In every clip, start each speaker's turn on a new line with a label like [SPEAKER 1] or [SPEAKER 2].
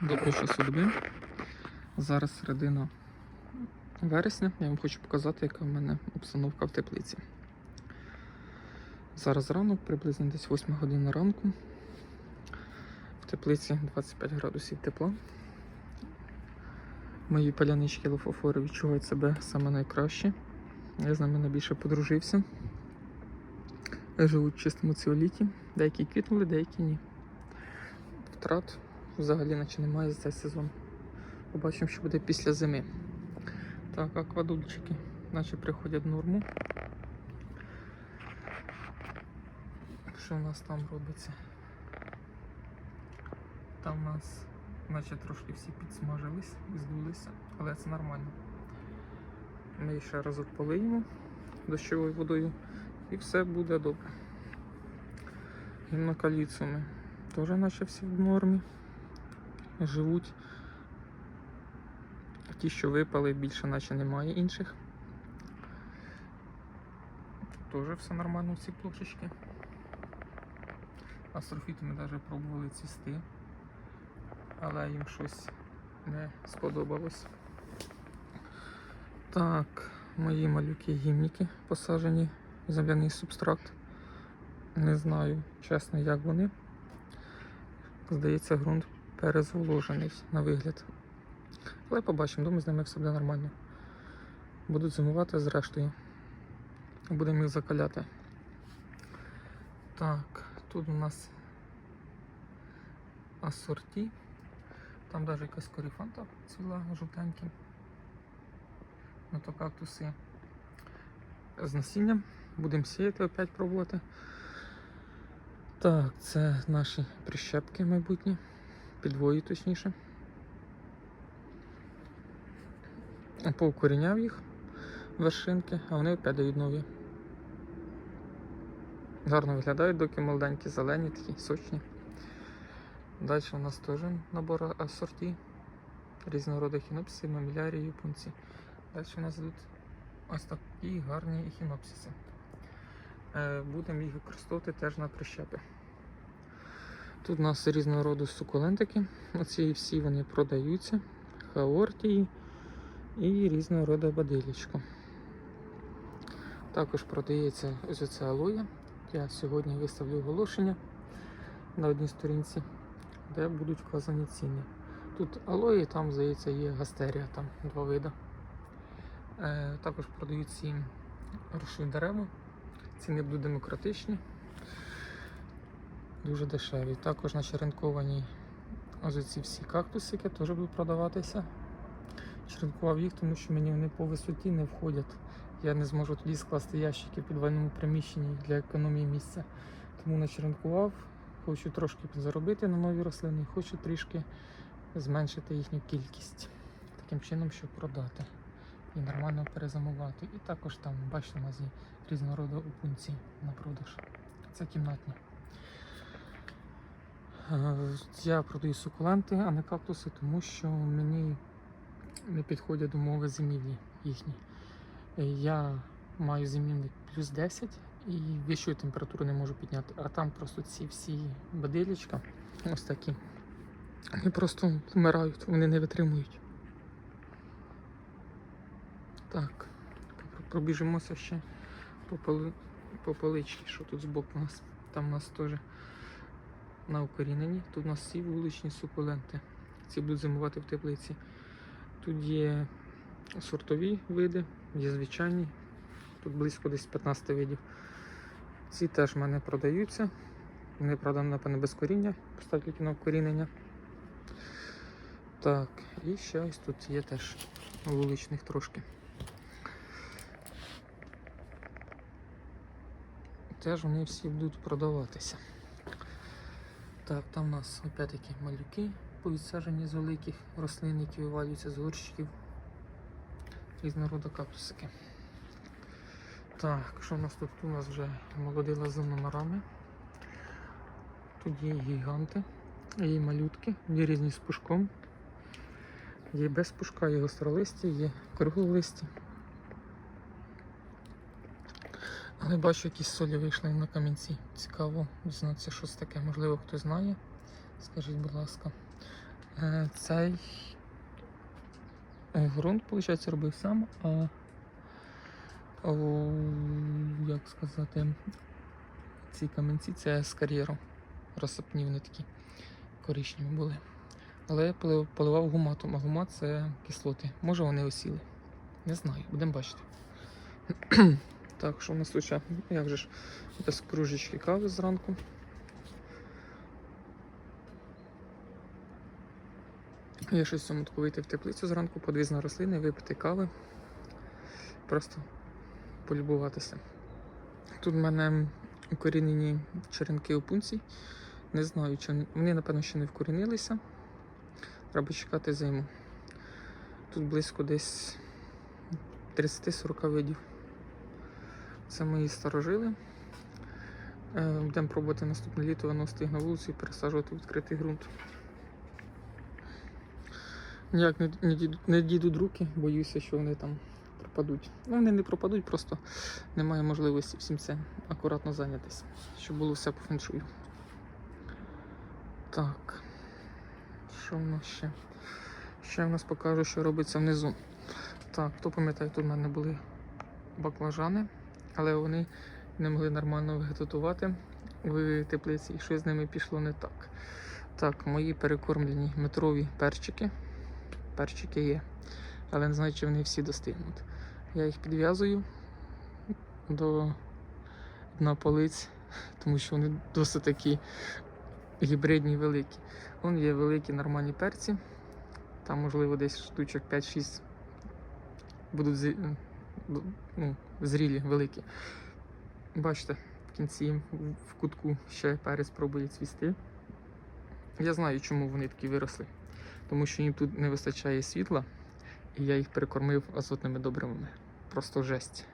[SPEAKER 1] Часу доби. Зараз середина вересня. Я вам хочу показати, яка в мене обстановка в теплиці. Зараз ранок, приблизно десь 8 година ранку. В теплиці 25 градусів тепла. Мої палянички лофофори відчувають себе саме найкраще. Я з ними найбільше подружився. Живуть в чистому ціоліті. Деякі квітнули, деякі ні. Втрат взагалі наче немає за цей сезон. Побачимо, що буде після зими. Так, аквадульчики наче приходять в норму. Що у нас там робиться? Там у нас наче трошки всі підсмажились і здулися, але це нормально. Ми ще разок полиємо дощовою водою і все буде добре. Гімнокаліцуми теж наче всі в нормі. Живуть. Ті, що випали, більше наче немає інших. Теж все нормально в ці плошечки. Астрофіти ми навіть пробували цвісти, але їм щось не сподобалось. Так, мої малюки гімніки посаджені в земляний субстракт. Не знаю, чесно, як вони. Здається, ґрунт перезволожений на вигляд. Але побачимо, думаю, з ними все буде нормально. Будуть зимувати зрештою. Будемо їх закаляти. Так, тут у нас асорті. Там навіть якась коріфанта ціла жовтенька. Ну то кактуси з насінням. Будемо сіяти опять пробувати. Так, це наші прищепки майбутні. Підвої точніше. Поукоріняв їх вершинки, а вони опять дають нові. Гарно виглядають, доки молоденькі, зелені, такі сочні. Далі у нас теж набор асорті. Різного роду хінопсиси, мамілярії, японці. Далі у нас йдуть ось такі гарні хінопсиси. Е, Будемо їх використовувати теж на прищепи. Тут у нас різного роду сукулентики. Оці всі вони продаються. Хаортії і різного роду бадилічко. Також продається ось оце алоє. Я сьогодні виставлю оголошення на одній сторінці, де будуть вказані ціни. Тут алої, там, здається, є гастерія, там два види. Е, також продають ці рушні дерева. Ціни будуть демократичні, дуже дешеві. Також на черенковані ось ці всі кактусики теж будуть продаватися. Черенкував їх, тому що мені вони по висоті не входять. Я не зможу тоді скласти ящики в підвальному приміщенні для економії місця. Тому начеренкував, хочу трошки заробити на нові рослини, хочу трішки зменшити їхню кількість. Таким чином, щоб продати і нормально перезамувати. І також там, бачите, у нас є різного роду опунці на продаж. Це кімнатні. Е, Я продаю сукуленти, а не кактуси, тому що мені не підходять умови зимівлі їхні. Е, Я маю зимівник плюс 10 і вищу температуру не можу підняти. А там просто ці всі бадилічка, ось такі, вони просто вмирають, вони не витримують. Так, пробіжимося ще по поличці, що тут збоку у нас. Там у нас теж на укоріненні. Тут у нас всі вуличні сукуленти. Ці будуть зимувати в теплиці. Тут є сортові види, є звичайні. Тут близько десь 15 видів. Ці теж в мене продаються. Вони, правда, напевно, без коріння, поставлю тільки на вкорінення. Так, і ще ось тут є теж вуличних трошки. Теж вони всі будуть продаватися. Так, там у нас опять-таки малюки повідсаджені з великих рослин, які вивалюються з горщиків. Різного роду кактусики. Так, що у нас тут? У нас вже молоді лази номерами. Тут є гіганти, є малютки, є різні з пушком. Є без пушка, є гостролисті, є круглолисті. Але бачу, якісь солі вийшли на камінці. Цікаво дізнатися, що це таке. Можливо, хтось знає. Скажіть, будь ласка. Е, Цей е, ґрунт, виходить, робив сам, а як сказати, ці камінці це з кар'єру. Розсипні вони такі коричневі були. Але я поливав гуматом, а гумат це кислоти. Може вони осіли. Не знаю, будемо бачити. Так, що в нас тут ще? Як же ж? Без кружечки кави зранку. Я щось цьому таку вийти в теплицю зранку, подивитися на рослини, випити кави. Просто полюбуватися. Тут в мене укорінені черенки опунцій. Не знаю, чи вони, напевно, ще не вкорінилися. Треба чекати зиму. Тут близько десь 30-40 видів. Це мої старожили. Е, Будемо пробувати наступне літо виносити на вулицю і пересаджувати відкритий ґрунт. Ніяк не дійдуть руки, боюся, що вони там пропадуть. Ну, вони не пропадуть, просто немає можливості всім це акуратно зайнятися, щоб було все по феншую. Так. Що в нас ще? Ще в нас покажу, що робиться внизу. Так, хто пам'ятає, тут в мене були баклажани, але вони не могли нормально вегетатувати в теплиці, і щось з ними пішло не так. Так, мої перекормлені метрові перчики. Перчики є, але не знаю, чи вони всі достигнуть. Я їх підв'язую до дна полиць, тому що вони досить такі гібридні великі. Вон є великі нормальні перці. Там, можливо, десь штучок 5-6 будуть ну, зрілі, великі. Бачите, в кінці в кутку ще перець пробує цвісти. Я знаю, чому вони такі виросли. Тому що їм тут не вистачає світла, і я їх перекормив азотними добривами. Просто жесть.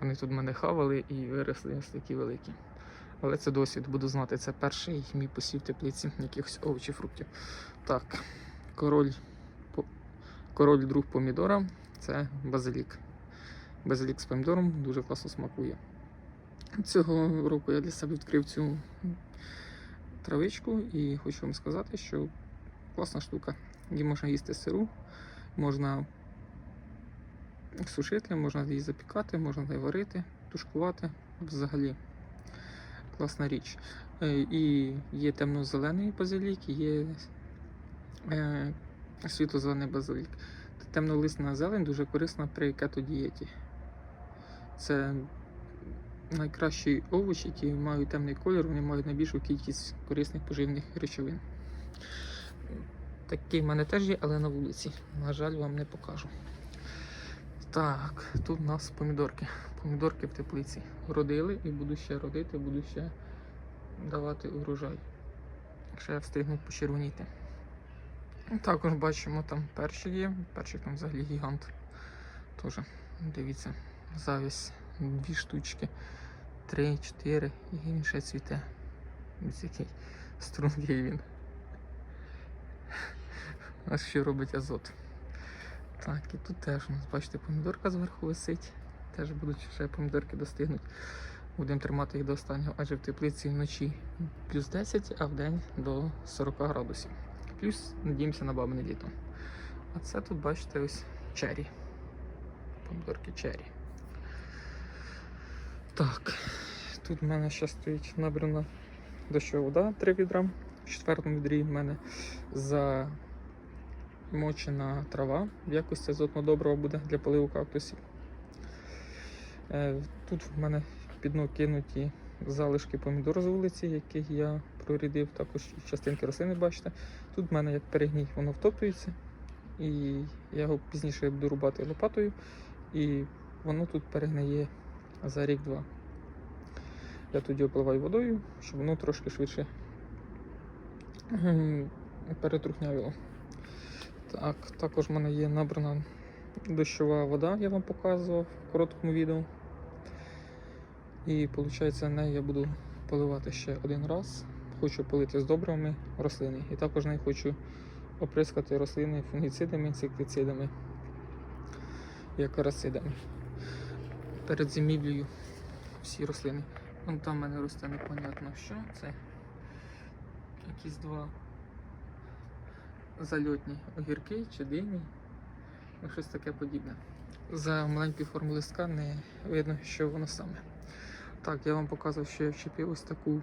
[SPEAKER 1] Вони тут мене хавали і виросли ось такі великі. Але це досвід, буду знати. Це перший мій посів теплиці якихось овочів, фруктів. Так, король, король друг помідора це базилік. Базилік з помідором дуже класно смакує. Цього року я для себе відкрив цю травичку і хочу вам сказати, що класна штука. Її можна їсти сиру, можна сушити, можна її запікати, можна її варити, тушкувати. Взагалі класна річ. Е, І є темно-зелений базилік, і є е, світло-зелений базилік. Темнолисна зелень дуже корисна при кетодієті. Це найкращі овочі, які мають темний колір, вони мають найбільшу кількість корисних поживних речовин. Такий в мене теж є, але на вулиці. На жаль, вам не покажу. Так, тут у нас помідорки. Помідорки в теплиці. Родили і буду ще родити, буду ще давати урожай. Ще встигнуть почервоніти. Також бачимо там перші є. Перший там взагалі гігант. Тоже, дивіться, завість дві штучки, три, чотири, і він ще цвіте. Ось який стрункий він. А що робить азот? Так, і тут теж у нас, бачите, помідорка зверху висить. Теж будуть ще помідорки достигнуть. Будемо тримати їх до останнього, адже в теплиці вночі плюс 10, а в день до 40 градусів. Плюс надіємося на бабине літо. А це тут, бачите, ось чері. Помідорки чері. Так, тут в мене ще стоїть набрана дощова вода 3 відра. В четвертому відрі в мене замочена трава в якості азотного доброго буде для поливу кактусів. Е, Тут в мене під дно кинуті залишки помідор з вулиці, яких я прорядив, також частинки рослини бачите. Тут в мене як перегній, воно втоплюється, і я його пізніше буду рубати лопатою, і воно тут перегниє за рік-два. Я тоді опливаю водою, щоб воно трошки швидше перетрухнявіло. Так, також в мене є набрана дощова вода, я вам показував в короткому відео. І виходить, нею я буду поливати ще один раз. Хочу полити з добривами рослини. І також нею хочу оприскати рослини фунгіцидами, інсектицидами і акарацидами. Перед зимівлею всі рослини. Вон там в мене росте непонятно що. Це якісь два зальотні огірки чи дині, ну щось таке подібне. За маленькі форми листка не видно, що воно саме. Так, я вам показував, що я вчепив ось таку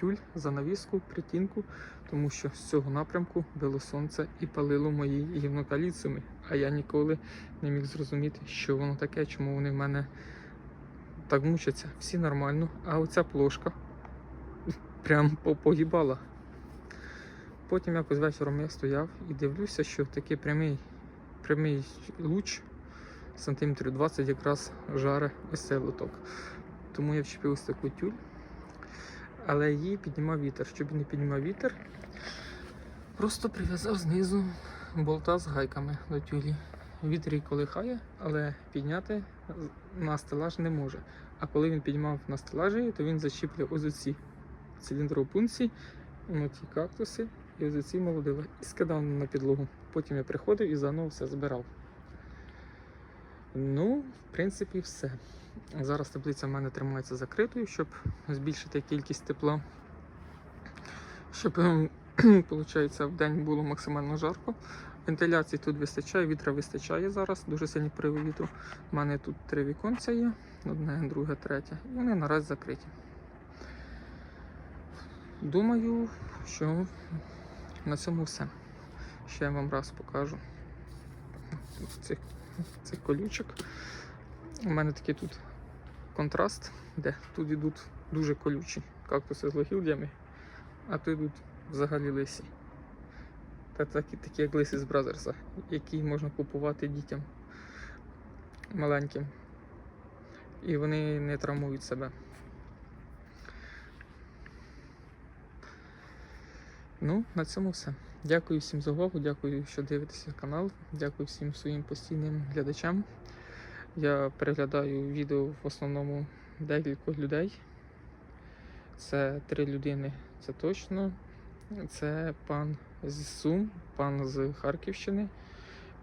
[SPEAKER 1] тюль, занавіску, притінку, тому що з цього напрямку било сонце і палило мої гівнокаліцями, а я ніколи не міг зрозуміти, що воно таке, чому вони в мене так мучаться. Всі нормально, а оця плошка прям по- погибала. Потім якось вечором я стояв і дивлюся, що такий прямий, прямий луч сантиметрів 20 якраз жаре ось цей лоток. Тому я вчепив ось таку тюль, але її піднімав вітер. Щоб не піднімав вітер, просто прив'язав знизу болта з гайками до тюлі. Вітер її колихає, але підняти на стелаж не може. А коли він піднімав на стелажі, то він зачіплює ось оці циліндропункції, ну, ті кактуси і ось ці молодила і скидав на підлогу. Потім я приходив і заново все збирав. Ну, в принципі, все. Зараз таблиця в мене тримається закритою, щоб збільшити кількість тепла. Щоб виходить, в день було максимально жарко. Вентиляції тут вистачає, вітра вистачає зараз, дуже сильний привід вітру. У мене тут три віконця є, одне, друге, третє. І вони наразі закриті. Думаю, що на цьому все. Ще я вам раз покажу цих, цих колючок. У мене такий тут контраст, де тут йдуть дуже колючі кактуси з лохілдями, а тут йдуть взагалі лисі. Та такі, такі як лисі з Бразерса, які можна купувати дітям маленьким. І вони не травмують себе. Ну, на цьому все. Дякую всім за увагу, дякую, що дивитеся канал. Дякую всім своїм постійним глядачам. Я переглядаю відео в основному декількох людей. Це три людини, це точно. Це пан з Сум, пан з Харківщини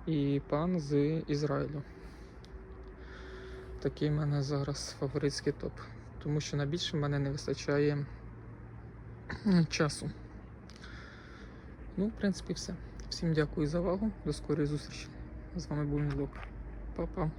[SPEAKER 1] і пан з Ізраїлю. Такий в мене зараз фаворитський топ. Тому що на більше в мене не вистачає часу. Ну, в принципі, все. Всім дякую за увагу. До скорої зустрічі. З вами був Мілок. Па-па.